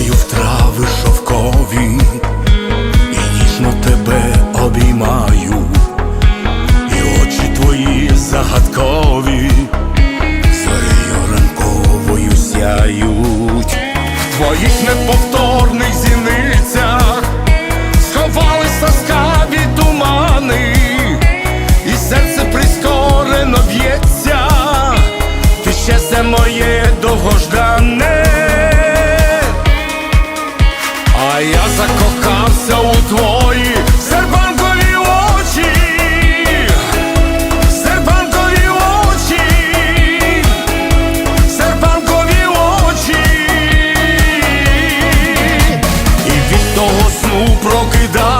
Купаю в трави шовкові і ніжно тебе обіймаю, і очі твої загадкові, зорею ранковою сяють, в твоїх неповторних А я закохався у твої серпанкові очі, серпанкові очі, серпанкові очі, і від того сну прокидаю.